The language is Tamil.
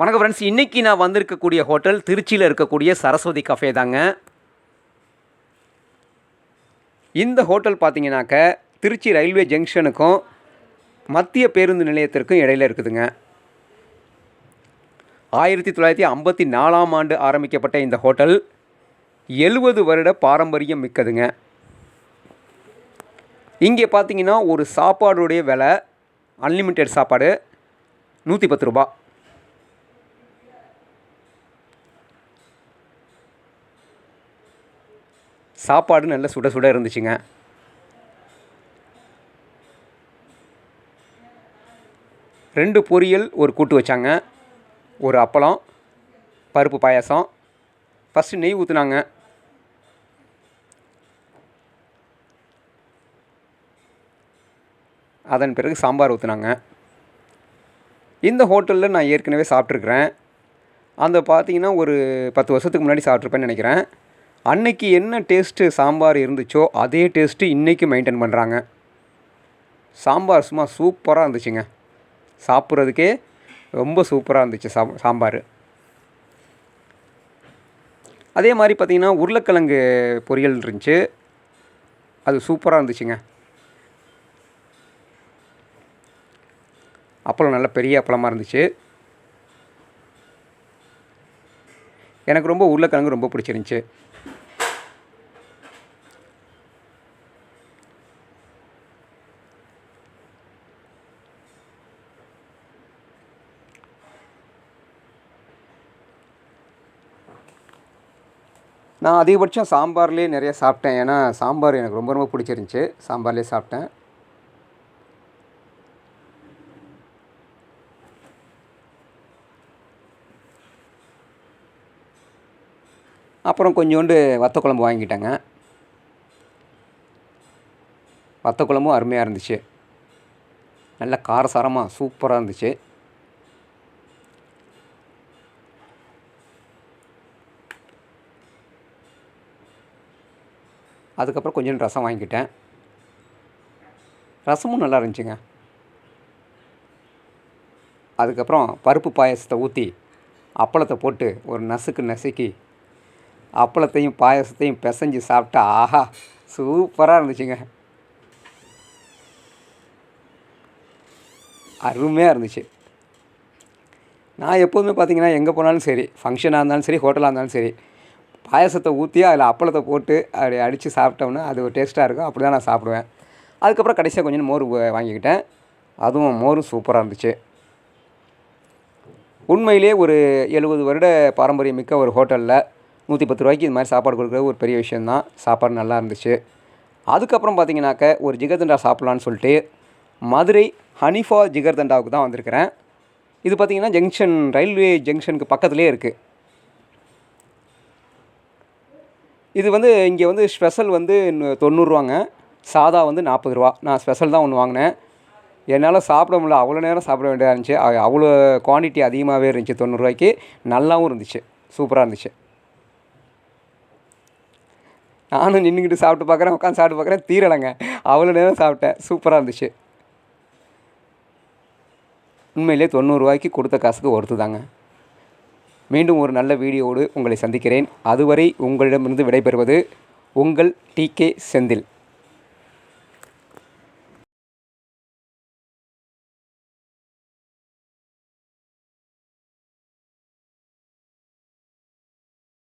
வணக்கம் ஃப்ரெண்ட்ஸ் இன்றைக்கி நான் வந்திருக்கக்கூடிய ஹோட்டல் திருச்சியில் இருக்கக்கூடிய சரஸ்வதி கஃபே தாங்க. இந்த ஹோட்டல் பார்த்தீங்கன்னாக்க திருச்சி ரயில்வே ஜங்ஷனுக்கும் மத்திய பேருந்து நிலையத்திற்கும் இடையில இருக்குதுங்க. ஆயிரத்தி தொள்ளாயிரத்தி ஐம்பத்தி நாலாம் ஆண்டு ஆரம்பிக்கப்பட்ட இந்த ஹோட்டல் எழுபது வருட பாரம்பரியம் மிக்கதுங்க. இங்கே பார்த்தீங்கன்னா ஒரு சாப்பாடுடைய விலை அன்லிமிட்டெட் சாப்பாடு நூற்றி பத்து ரூபா. சாப்பாடு நல்ல சுட சுட இருந்துச்சுங்க. ரெண்டு பொரியல் ஒரு கூட்டு வச்சாங்க. ஒரு அப்பளம் பருப்பு பாயாசம். ஃபஸ்ட்டு நெய் ஊற்றுனாங்க அதன் பிறகு சாம்பார் ஊற்றுனாங்க இந்த ஹோட்டலில் நான் ஏற்கனவே சாப்பிட்ருக்குறேன் அந்த பார்த்தீங்கன்னா ஒரு பத்து வருஷத்துக்கு முன்னாடி சாப்பிட்ருப்பேன்னு நினைக்கிறேன். அன்னைக்கு என்ன டேஸ்ட்டு சாம்பார் இருந்துச்சோ அதே டேஸ்ட்டு இன்றைக்கி மெயின்டைன் பண்ணுறாங்க சாம்பார் சும்மா சூப்பராக இருந்துச்சுங்க. சாப்பிட்றதுக்கே ரொம்ப சூப்பராக இருந்துச்சு சாம் சாம்பார். அதே மாதிரி பார்த்திங்கன்னா உருளைக்கிழங்கு பொரியல் இருந்துச்சு. அது சூப்பராக இருந்துச்சுங்க. அப்பளம் நல்ல பெரிய அப்பளமாக இருந்துச்சு. எனக்கு ரொம்ப உருளைக்கிழங்கு ரொம்ப பிடிச்சிருந்துச்சி. நான் அதிகபட்சம் சாம்பார்லேயே நிறைய சாப்பிட்டேன். ஏன்னா சாம்பார் எனக்கு ரொம்ப ரொம்ப பிடிச்சிருந்துச்சி. சாம்பார்லேயே சாப்பிட்டேன். அப்புறம் கொஞ்சோண்டு வத்த குழம்பு வாங்கிட்டேங்க வத்த குழம்பும் அருமையாக இருந்துச்சு. நல்ல காரசாரமாக சூப்பராக இருந்துச்சு. அதுக்கப்புறம் கொஞ்சம் ரசம் வாங்கிக்கிட்டேன். ரசமும் நல்லா இருந்துச்சுங்க. அதுக்கப்புறம் பருப்பு பாயாசத்தை ஊற்றி அப்பளத்தை போட்டு ஒரு நசுக்கு நசுக்கி அப்பளத்தையும் பாயசத்தையும் பிசைஞ்சு சாப்பிட்டா ஆஹா சூப்பராக இருந்துச்சுங்க. அருமையாக இருந்துச்சு. நான் எப்போதுமே பார்த்தீங்கன்னா எங்கே போனாலும் சரி ஃபங்க்ஷனாக இருந்தாலும் சரி ஹோட்டலாக இருந்தாலும் சரி பாயாசத்தை ஊற்றி அதில் அப்பளத்தை போட்டு அப்படி அடித்து சாப்பிட்டோம்னா அது ஒரு டேஸ்ட்டாக இருக்கும். அப்படி தான் நான் சாப்பிடுவேன். அதுக்கப்புறம் கடைசியாக கொஞ்சம் மோர் வாங்கிக்கிட்டேன். அதுவும் மோரும் சூப்பராக இருந்துச்சு. உண்மையிலே ஒரு எழுபது வருட பாரம்பரியம் மிக்க ஒரு ஹோட்டலில் நூற்றி பத்து ரூபாய்க்கு இது மாதிரி சாப்பாடு கொடுக்குறது ஒரு பெரிய விஷயந்தான் சாப்பாடு நல்லா இருந்துச்சு. அதுக்கப்புறம் பார்த்தீங்கன்னாக்க ஒரு ஜிகர்தண்டா சாப்பிட்லான்னு சொல்லிட்டு மதுரை ஹனிஃபா ஜிகர்தண்டாவுக்கு தான் வந்திருக்கிறேன். இது பார்த்திங்கன்னா ஜங்ஷன் ரயில்வே ஜங்ஷனுக்கு பக்கத்துலேயே இருக்குது இது வந்து இங்கே வந்து ஸ்பெஷல் வந்து நு- தொண்ணூறுரூவாங்க சாதா வந்து நாற்பது ரூபா நான் ஸ்பெஷல் தான் ஒன்று வாங்கினேன். என்னால் சாப்பிட முடியல. அவ்வளோ நேரம் சாப்பிட வேண்டியதாக இருந்துச்சு. அவ்வளோ குவான்டிட்டி அதிகமாகவே இருந்துச்சு தொண்ணூறுரூவாய்க்கு நல்லாவும் இருந்துச்சு. சூப்பராக இருந்துச்சு. நானும் நின்றுக்கிட்டு சாப்பிட்டு பார்க்குறேன் உட்காந்து சாப்பிட்டு பார்க்குறேன் தீரலைங்க. அவ்வளோ நேரம் சாப்பிட்டேன். சூப்பராக இருந்துச்சு. உண்மையிலே தொண்ணூறுரூவாய்க்கு கொடுத்த காசுக்கு ஒருத்து தாங்க மீண்டும் ஒரு நல்ல வீடியோவோடு உங்களை சந்திக்கிறேன். அதுவரை உங்களிடமிருந்து விடைபெறுவது உங்கள் டிகே செந்தில்.